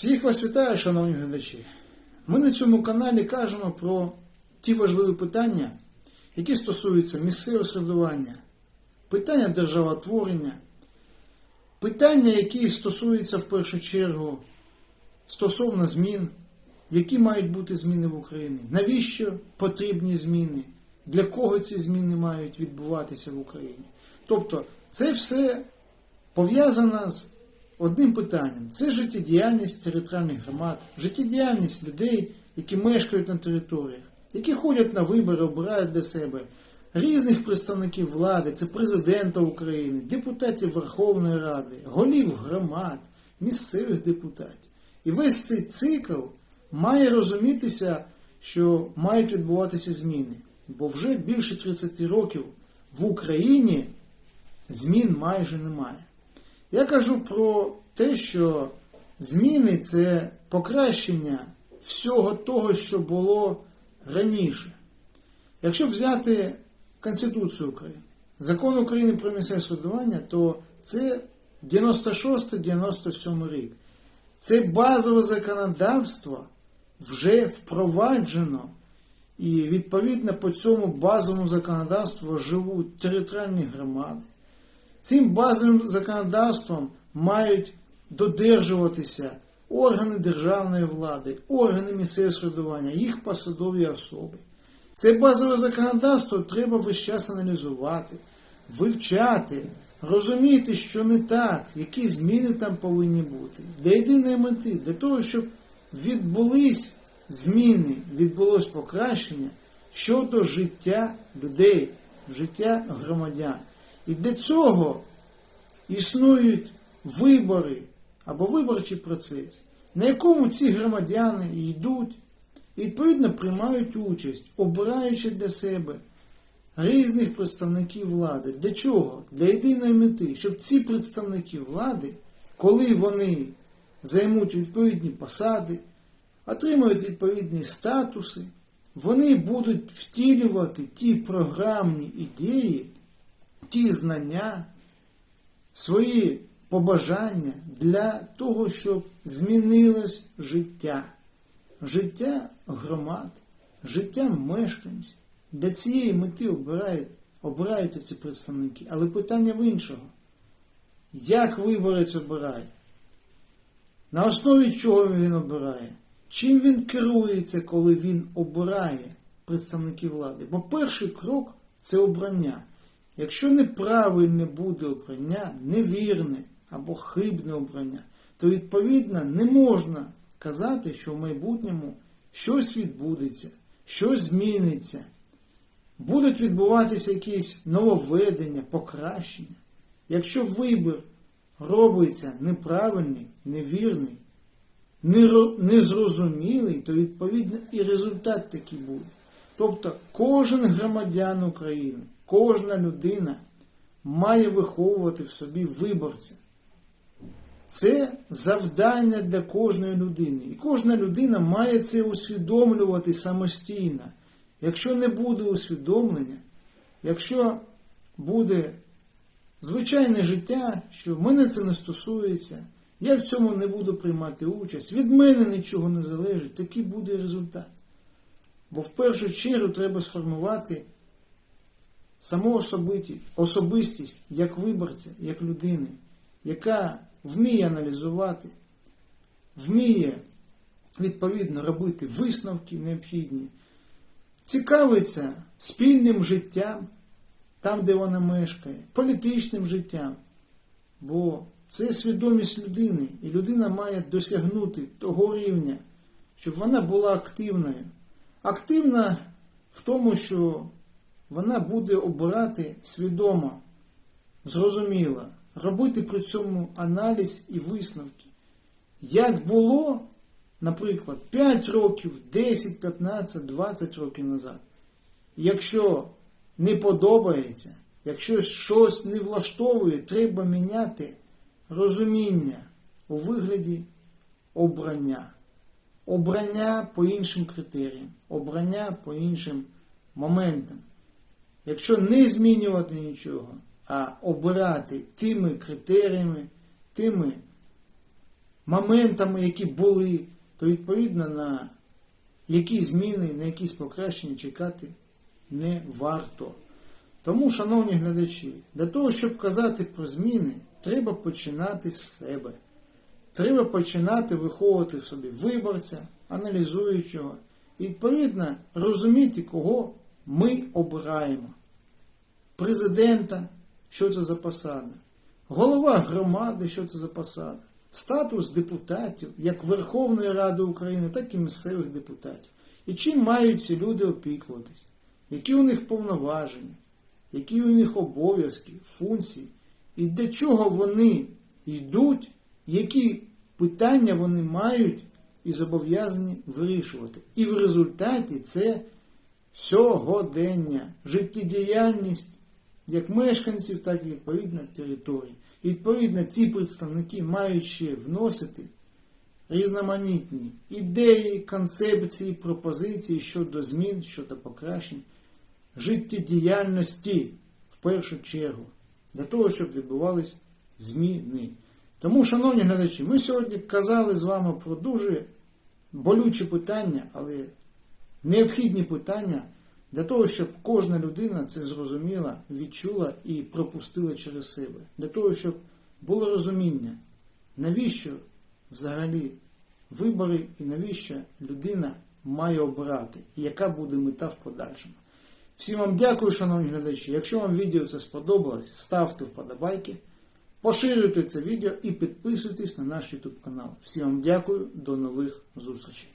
Всіх вас вітаю, шановні глядачі. Ми на цьому каналі кажемо про ті важливі питання, які стосуються місцевого середування, питання державотворення, питання, які стосуються в першу чергу стосовно змін, які мають бути зміни в Україні, навіщо потрібні зміни, для кого ці зміни мають відбуватися в Україні. Тобто, це все пов'язано з одним питанням: це життєдіяльність територіальних громад, життєдіяльність людей, які мешкають на територіях, які ходять на вибори, обирають для себе різних представників влади, це президента України, депутатів Верховної Ради, голів громад, місцевих депутатів. І весь цей цикл має розумітися, що мають відбуватися зміни. Бо вже більше 30 років в Україні змін майже немає. Я кажу про те, що зміни це покращення всього того, що було раніше. Якщо взяти Конституцію України, закон України про місцеве самоврядування, то це 96-97 рік. Це базове законодавство вже впроваджено. І відповідно по цьому базовому законодавству живуть територіальні громади. Цим базовим законодавством мають додержуватися органи державної влади, органи місцевого середування, їх посадові особи. Це базове законодавство треба весь час аналізувати, вивчати, розуміти, що не так, які зміни там повинні бути. Для єдиної мети, для того, щоб відбулись зміни, відбулось покращення щодо життя людей, життя громадян. І для цього існують вибори або виборчий процес, на якому ці громадяни йдуть і відповідно приймають участь, обираючи для себе різних представників влади. Для чого? Для єдиної мети, щоб ці представники влади, коли вони займуть відповідні посади, отримують відповідні статуси, вони будуть втілювати ті програмні ідеї, ті знання, свої побажання для того, щоб змінилось життя, життя громад, життя мешканців. Для цієї мети обирають, обирають ці представники. Але питання в іншого. Як виборець обирає? На основі чого він обирає? Чим він керується, коли він обирає представників влади? Бо перший крок це обрання. Якщо неправильне буде обрання, невірне або хибне обрання, то відповідно не можна казати, що в майбутньому щось відбудеться, щось зміниться, будуть відбуватися якісь нововведення, покращення. Якщо вибір робиться неправильний, невірний, незрозумілий, то відповідно і результат такий буде. Тобто кожен громадян України, кожна людина має виховувати в собі виборця. Це завдання для кожної людини. І кожна людина має це усвідомлювати самостійно. Якщо не буде усвідомлення, якщо буде звичайне життя, що мене це не стосується, я в цьому не буду приймати участь, від мене нічого не залежить, такий буде результат. Бо в першу чергу треба сформувати саму особистість як виборця, як людини, яка вміє аналізувати, вміє відповідно робити висновки необхідні, цікавиться спільним життям там, де вона мешкає, політичним життям. Бо це свідомість людини, і людина має досягнути того рівня, щоб вона була активною. Активна в тому, що вона буде обирати свідомо, зрозуміло, робити при цьому аналіз і висновки. Як було, наприклад, 5 років, 10, 15, 20 років назад. Якщо не подобається, якщо щось не влаштовує, треба міняти розуміння у вигляді обрання. Обрання по іншим критеріям, обрання по іншим моментам. Якщо не змінювати нічого, а обирати тими критеріями, тими моментами, які були, то відповідно на які зміни, на якісь покращення чекати не варто. Тому, шановні глядачі, для того, щоб казати про зміни, треба починати з себе. Треба починати виховувати в собі виборця, аналізуючого, і відповідно розуміти, кого ми обираємо. Президента, що це за посада, голова громади, що це за посада, статус депутатів, як Верховної Ради України, так і місцевих депутатів. І чим мають ці люди опікуватись, які у них повноваження, які у них обов'язки, функції, і для чого вони йдуть, які питання вони мають і зобов'язані вирішувати. І в результаті це сьогодення, життєдіяльність як мешканців, так і відповідно території. І відповідно ці представники мають ще вносити різноманітні ідеї, концепції, пропозиції щодо змін, щодо покращень життєдіяльності в першу чергу, для того, щоб відбувались зміни. Тому, шановні глядачі, ми сьогодні казали з вами про дуже болючі питання, але необхідні питання для того, щоб кожна людина це зрозуміла, відчула і пропустила через себе. Для того, щоб було розуміння, навіщо взагалі вибори і навіщо людина має обирати, яка буде мета в подальшому. Всім вам дякую, шановні глядачі. Якщо вам відео це сподобалось, ставте вподобайки, поширюйте це відео і підписуйтесь на наш YouTube канал. Всім вам дякую, до нових зустрічей.